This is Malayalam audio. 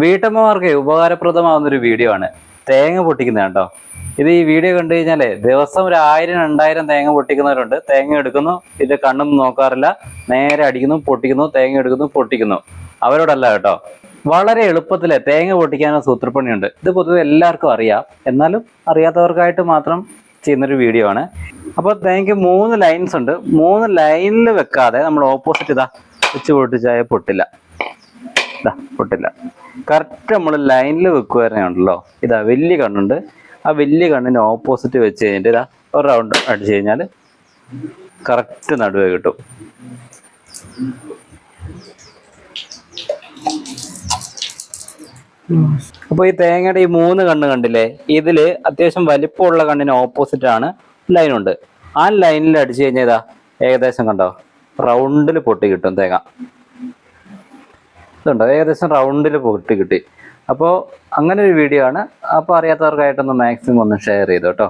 വീട്ടമ്മമാർക്ക് ഉപകാരപ്രദമാകുന്ന ഒരു വീഡിയോ ആണ്. തേങ്ങ പൊട്ടിക്കുന്നത് കേട്ടോ ഇത് ഈ വീഡിയോ കണ്ടു കഴിഞ്ഞാലേ ദിവസം ഒരു ആയിരം രണ്ടായിരം തേങ്ങ പൊട്ടിക്കുന്നവരുണ്ട്. തേങ്ങ എടുക്കുന്നു ഇത് കണ്ണൊന്നും നോക്കാറില്ല. നേരെ അടിക്കുന്നു പൊട്ടിക്കുന്നു തേങ്ങ എടുക്കുന്നു പൊട്ടിക്കുന്നു. അവരോടല്ല കേട്ടോ. വളരെ എളുപ്പത്തിൽ തേങ്ങ പൊട്ടിക്കാനുള്ള സൂത്രപ്പണിയുണ്ട്. ഇത് പൊതുവെ എല്ലാവർക്കും അറിയാം. എന്നാലും അറിയാത്തവർക്കായിട്ട് മാത്രം ചെയ്യുന്നൊരു വീഡിയോ ആണ്. അപ്പോൾ തേങ്ങയ്ക്ക് മൂന്ന് ലൈൻസ് ഉണ്ട്. മൂന്ന് ലൈനിൽ വെക്കാതെ നമ്മൾ ഓപ്പോസിറ്റ് ഇതാ വെച്ച് പൊട്ടിച്ചായ പൊട്ടില്ല. ഇതാ പൊട്ടില്ല. കറക്റ്റ് നമ്മൾ ലൈനിൽ വെക്കുവായിരുന്നുണ്ടല്ലോ ഇതാ വലിയ കണ്ണുണ്ട്. ആ വലിയ കണ്ണിന് ഓപ്പോസിറ്റ് വെച്ച് കഴിഞ്ഞിട്ട് ഇതാ ഒരു റൗണ്ട് അടിച്ചു കഴിഞ്ഞാൽ കറക്റ്റ് നടുവേ കിട്ടും. അപ്പോൾ ഈ തേങ്ങയുടെ ഈ മൂന്ന് കണ്ണ് കണ്ടില്ലേ? ഇതിൽ അത്യാവശ്യം വലിപ്പമുള്ള കണ്ണിന് ഓപ്പോസിറ്റ് ആണ് ലൈനുണ്ട് ആ ലൈനിൽ അടിച്ചു കഴിഞ്ഞാൽ ഏകദേശം കണ്ടോ? റൗണ്ടിൽ പൊട്ടി കിട്ടും തേങ്ങ. ഇതുണ്ടോ ഏകദേശം റൗണ്ടിൽ പൊട്ടി കിട്ടി. അപ്പോൾ അങ്ങനെ ഒരു വീഡിയോ ആണ്. അപ്പോൾ അറിയാത്തവർക്കായിട്ടൊന്ന് മാക്സിമം ഒന്ന് ഷെയർ ചെയ്തു കേട്ടോ